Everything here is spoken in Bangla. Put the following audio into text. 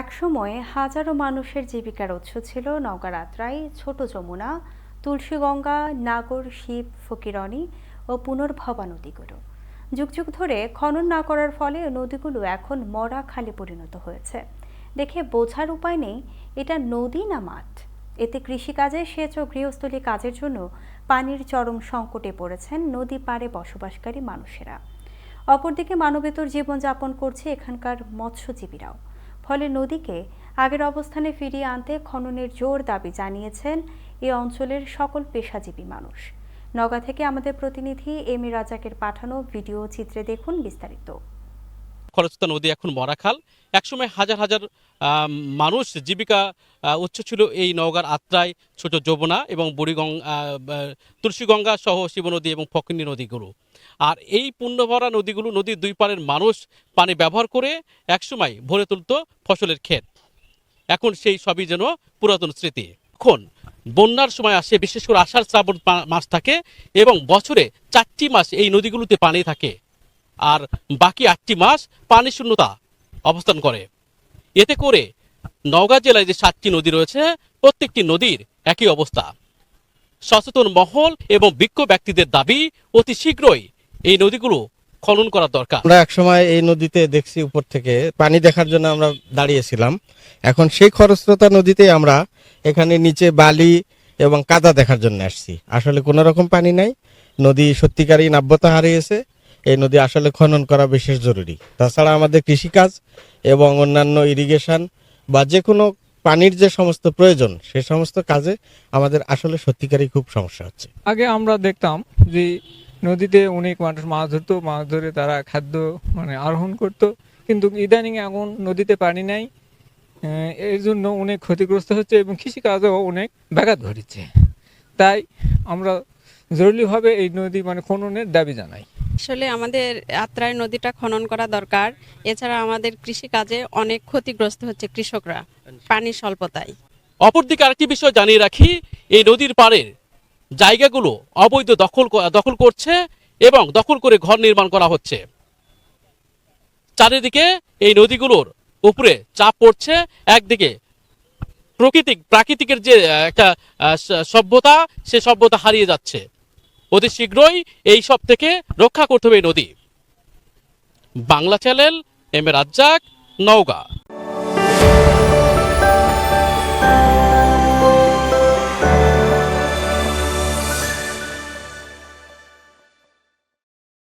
একসময় হাজারো মানুষের জীবিকার উৎস ছিল নওগাঁ আত্রাই ছোট যমুনা, তুলসীগঙ্গা, নাগর, শিব ফকিরনি ও পুনর্ভবা নদীগুলো। যুগ যুগ ধরে খনন না করার ফলে নদীগুলো এখন মরা খালে পরিণত হয়েছে। দেখে বোঝার উপায় নেই, এটা নদী না মাঠ? এতে কৃষিকাজে সেচ ও গৃহস্থলী কাজের জন্য পানির চরম সংকটে পড়েছেন নদী পাড়ে বসবাসকারী মানুষেরা। অপরদিকে মানবেতর জীবনযাপন করছে এখানকার মৎস্যজীবীরাও। ফলে নদীকে আগের অবস্থানে ফিরিয়ে আনতে খননের জোর দাবি জানিয়েছেন এ অঞ্চলের সকল পেশাজীবী মানুষ। নগা থেকে আমাদের প্রতিনিধি এম রাজাকের পাঠানো ভিডিও চিত্রে দেখুন বিস্তারিত। খরস্রোতা নদী এখন মরাখাল। একসময় হাজার হাজার মানুষ জীবিকা উৎস ছিল এই নওগাঁর আত্রাই ছোট যমুনা এবং বুড়িগঙ্গা তুলসীগঙ্গা সহ শিব নদী এবং ফকিনী নদীগুলো। আর এই পুণ্যভরা নদীগুলো নদীর দুই পাড়ের মানুষ পানি ব্যবহার করে একসময় ভরে তুলত ফসলের ক্ষেত। এখন সেই সবই যেন পুরাতন স্মৃতি। এখন বন্যার সময় আসে, বিশেষ করে আষাঢ় শ্রাবণ মাস থাকে এবং বছরে চারটি মাস এই নদীগুলোতে পানি থাকে। আর বাকি আটটি মাস পানি শূন্যতা অবস্থান করে। এতে করে নওগাঁ জেলায় যে সাতটি নদী রয়েছে, প্রত্যেকটি নদীর একই অবস্থা। সচেতন মহল এবং বিজ্ঞ ব্যক্তিদের দাবি, অতি শীঘ্রই এই নদীগুলো খনন করা দরকার। আমরা একসময় এই নদীতে দেখছি উপর থেকে, পানি দেখার জন্য আমরা দাঁড়িয়েছিলাম। এখন সেই খরস্রোতা নদীতে আমরা এখানে নিচে বালি এবং কাদা দেখার জন্য আসছি। আসলে কোনো রকম পানি নাই, নদী সত্যিকারই নাব্যতা হারিয়েছে। এই নদী আসলে খনন করা বিশেষ জরুরি। তাছাড়া আমাদের কৃষিকাজ এবং অন্যান্য ইরিগেশন বা যে কোনো পানির যে সমস্ত প্রয়োজন, সে সমস্ত কাজে আমাদের আসলে সত্যিকারই খুব সমস্যা হচ্ছে। আগে আমরা দেখতাম যে নদীতে অনেক মানুষ মাছ ধরতো, মাছ ধরে তারা খাদ্য মানে আরোহণ করত। কিন্তু ইদানিং এখন নদীতে পানি নাই এই জন্য অনেক ক্ষতিগ্রস্ত হচ্ছে এবং কৃষিকাজেও অনেক ব্যাঘাত ঘটেছে। তাই আমরা জরুরিভাবে এই নদী মানে খননের দাবি জানাই। আসলে আমাদের আত্রাই নদীটা খনন করা দরকার। এছাড়া আমাদের কৃষিকাজে অনেক ক্ষতিগ্রস্ত হচ্ছে কৃষকরা পানি স্বল্পতায়। অপরদিকে আরেকটি বিষয় জানিয়ে রাখি, এই নদীর পাড়ের জায়গাগুলো অবৈধ দখল দখল করছে এবং দখল করে ঘর নির্মাণ করা হচ্ছে। চারিদিকে এই নদীগুলোর উপরে চাপ পড়ছে, একদিকে প্রকৃতিক, প্রাকৃতিকের যে একটা সভ্যতা, সে সভ্যতা হারিয়ে যাচ্ছে। অতি শীঘ্রই এই সব থেকে রক্ষা করতে হবে এই নদী। Bangla channel M A Razzak, Naogaon.